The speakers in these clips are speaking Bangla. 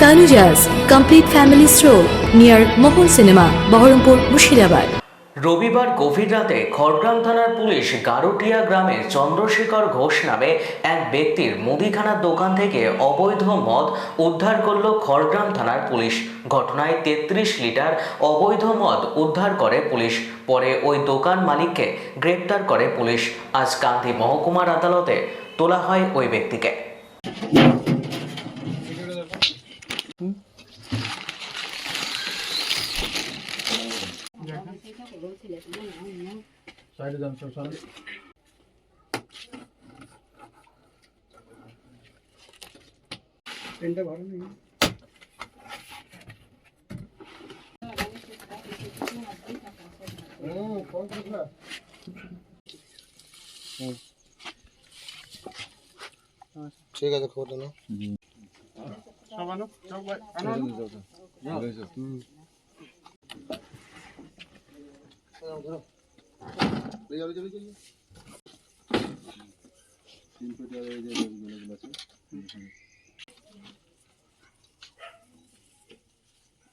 Tanujas Complete Family Stroll near Mohol Cinema, Baharampur, Mushirabad. রবিবার গভীর রাতে খড়গ্রাম থানার পুলিশ গারুটিয়া গ্রামের চন্দ্রশেখর ঘোষ নামে এক ব্যক্তির মুদিখানার দোকান থেকে অবৈধ মদ উদ্ধার করল খড়গ্রাম থানার পুলিশ। ঘটনায় তেত্রিশ লিটার অবৈধ মদ উদ্ধার করে পুলিশ। পরে ওই দোকান মালিককে গ্রেপ্তার করে পুলিশ। আজ কান্দি মহকুমার আদালতে তোলা হয় ওই ব্যক্তিকে। সাইডে যান সব সামনে পেনটা ভালো নেই হুম, ফোন করলা? ঠিক আছে খবরটা নাও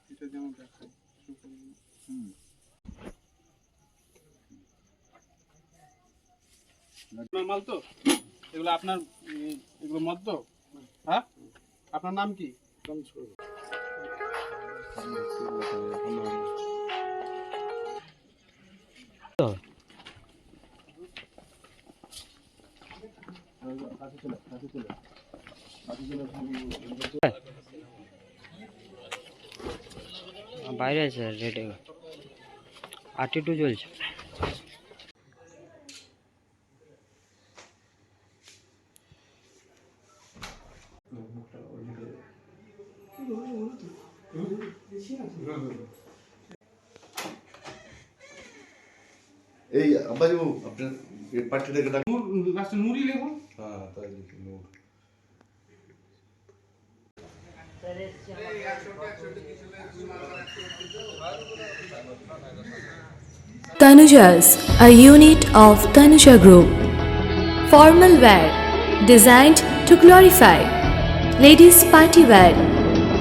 এটা যেমন দেখায়, হুম। আপনার মাল তো? এগুলো আপনার এগুলো মদ তো? হ্যাঁ? আপনার নাম কি? বাইরে আছে রেডে। আরটি টু চলছে। এই আব্বাজু আপনার পার্টিটাকে ডাক লাস্টে নুরি লেখো হ্যাঁ তাই লিখি note Tanujas, a unit of Tanuja Group. Formal wear, designed to glorify. Ladies' party wear,